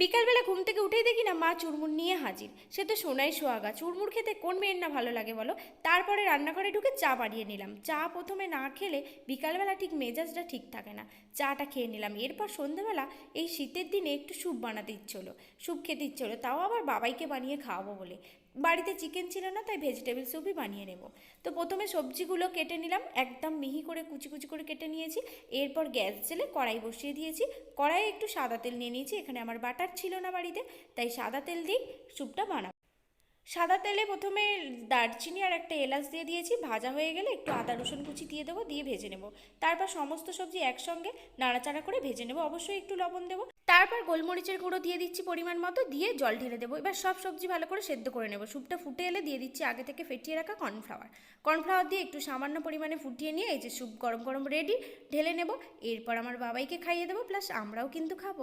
বিকালবেলা ঘুম থেকে উঠেই দেখি না মা চুরমুর নিয়ে হাজির। সে তো সোনাই সোহাগা। চুরমুর খেতে কোন মেয়ের না ভালো লাগে বলো? তারপরে রান্নাঘরে ঢুকে চা বাড়িয়ে নিলাম। চা প্রথমে না খেলে বিকালবেলা ঠিক মেজাজটা ঠিক থাকে না। চাটা খেয়ে নিলাম। এরপর সন্ধেবেলা এই শীতের দিনে একটু স্যুপ বানাতে ইচ্ছে হলো। স্যুপ খেতে ইচ্ছে হলো। তাও আবার বাবাইকে বানিয়ে খাওয়াবো বলে। বাড়িতে চিকেন ছিল না, তাই ভেজিটেবল স্যুপই বানিয়ে নেব। তো প্রথমে সবজিগুলো কেটে নিলাম। একদম মিহি করে কুচি কুচি করে কেটে নিয়েছি। এরপর গ্যাস জেলে কড়াই বসিয়ে দিয়েছি। কড়াইয়ে একটু সাদা তেল নিয়ে নিয়েছি। এখানে আমার বাটার ছিল না বাড়িতে, তাই সাদা তেল দিয়েই স্যুপটা বানাবো। সাদা তেলে প্রথমে দারচিনি আর একটা এলাচ দিয়ে দিয়েছি, ভাজা হয়ে গেলে একটু আদা, রসুন কুচি দিয়ে দেবো, দিয়ে ভেজে নেব। তারপর সমস্ত সবজি একসঙ্গে নাড়াচাড়া করে ভেজে নেব, অবশ্যই একটু লবণ দেবো। তারপর গোলমরিচের গুঁড়ো দিয়ে দিচ্ছি পরিমাণ মতো, দিয়ে জল ঢেলে দেবো। এবার সব সবজি ভালো করে সেদ্ধ করে নেব। স্যুপটা ফুটে এলে দিয়ে দিচ্ছি আগে থেকে ফেটিয়ে রাখা কর্নফ্লাওয়ার। কর্নফ্লাওয়ার দিয়ে একটু সামান্য পরিমাণে ফুটিয়ে নিয়ে এই যে স্যুপ গরম গরম রেডি, ঢেলে নেব। এরপর আমার বাবাইকে খাইয়ে দেবো, প্লাস আমরাও কিন্তু খাব।